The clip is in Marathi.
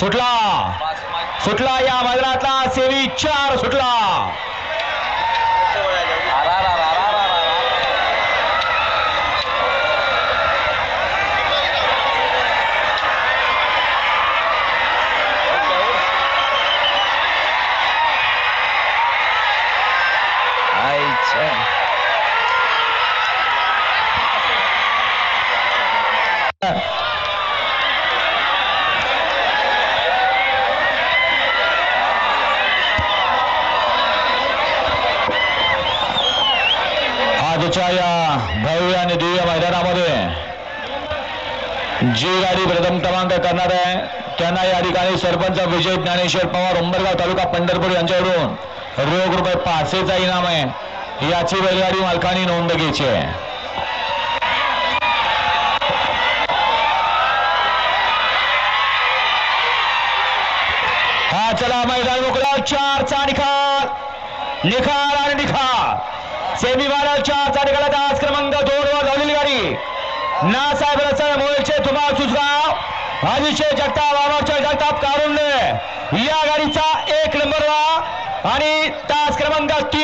सुटला सुटला या मैदानातला सेवी चार सुटला आईच्या. आजच्या या भव्य आणि दिव्य मैदानामध्ये जी गाडी प्रथम क्रमांक करणार आहे त्यांना या ठिकाणी सरपंच विजय ज्ञानेश्वर पवार उंबरगाव तालुका पंढरपूर यांच्याकडून रोख रुपये पाचशेचा इनाम आहे. याची बैलगाडी मालकांनी नोंद घ्यायची आहे. हा चला मैदान मोकळा. चारचा निखाल निखाल आणि निखाल सेमी फायनल चारचा आज क्रमांक दोन वर धावलेली गाडी. नासाहेब रसाळ मोळचे तुम्हाला सुसगाव अभिषेक जगताप आवाच्या जगताप कारुंडे या गाडीचा एक नंबरला आणि तास क्रमांक तीन